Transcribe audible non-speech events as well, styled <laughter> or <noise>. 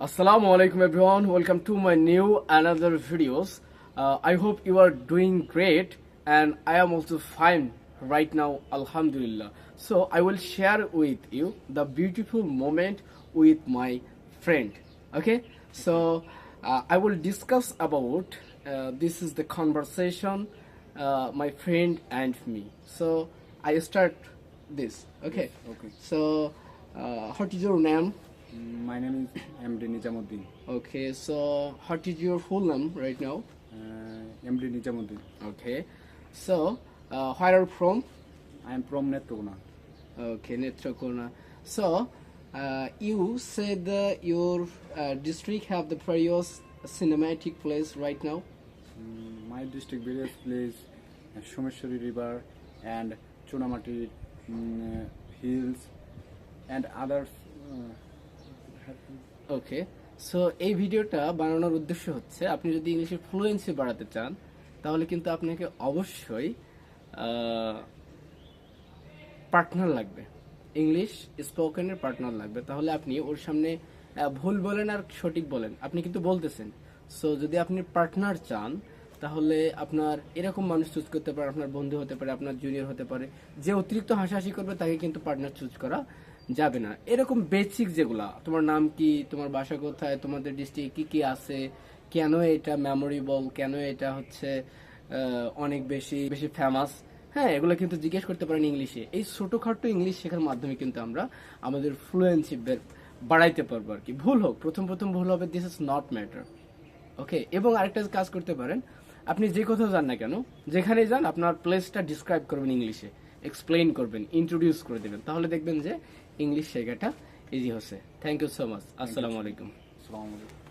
Assalamu alaikum everyone. Welcome to my new another videos. Uh, I hope you are doing great and I am also fine right now. Alhamdulillah. So I will share with you the beautiful moment with my friend. Okay. So uh, I will discuss about uh, this is the conversation uh, my friend and me. So I start this. Okay. Okay. So uh, what is your name? Mm, My name is <coughs> MD Nijamuddin. Okay, so what is your full name right now? Uh, MD Nijamuddin. Okay, so uh, where are you from? I am from Netrokona. Okay, Netrakona. So uh, you said that your uh, district have the various cinematic place right now. Mm, My district various place, uh, River and Chunamati mm, uh, hills and others. Uh, okay so এই ভিডিওটা বানানোর উদ্দেশ্য হচ্ছে, আপনি যদি ইংলিশের fluency বাড়াতে চান, তাহলে কিন্তু আপনাকে অবশ্যই পার্টনার লাগবে। ইংলিশ স্পোকেনের পার্টনার লাগবে। তাহলে আপনি ওর সামনে ভুল বলেন আর সঠিক বলেন। আপনি কিন্তু বলতেছেন। সো যদি আপনি পার্টনার চান, তাহলে আপনার এরকম মানুষ চুজ করতে পারে, আপনার বন্ধু হতে পারে, আপনার জুনিয়র হতে পারে। যে অতিরিক্ত হাসাহাসি করবে, তাকে কিন্তু পার্টনার চুজ করা যাবে না। এরকম বেসিক যেগুলা, তোমার নাম কি, তোমার বাসা কোথায়, তোমাদের ডিস্ট্রিক্ট কি কি আছে, কেন এটা মেমোরেবল কেন এটা হচ্ছে অনেক বেশি বেশি ফেমাস হ্যাঁ এগুলো কিন্তু জিজ্ঞেস করতে পারেন ইংলিশে। এই ছোটখাটো ইংলিশ শেখার মাধ্যমে কিন্তু আমরা আমাদের ফ্লুয়েন্সি বাড়াইতে পারব আর কি। ভুল হোক, প্রথম প্রথম ভুল হবে this is not matter okay এবং আরেকটা কাজ করতে পারেন, আপনি যে কোথাও যান না কেন, যেখানেই যান, আপনার প্লেসটা ডিসক্রাইব করবেন ইংলিশে। এক্সপ্লেইন করবেন ইন্ট্রোডিউস করে দেবেন। তাহলে দেখবেন যে ইংলিশ শেখাটা ইজি হচ্ছে। থ্যাংক ইউ সো মাচ আসসালামু আলাইকুম আসসালামু alaikum.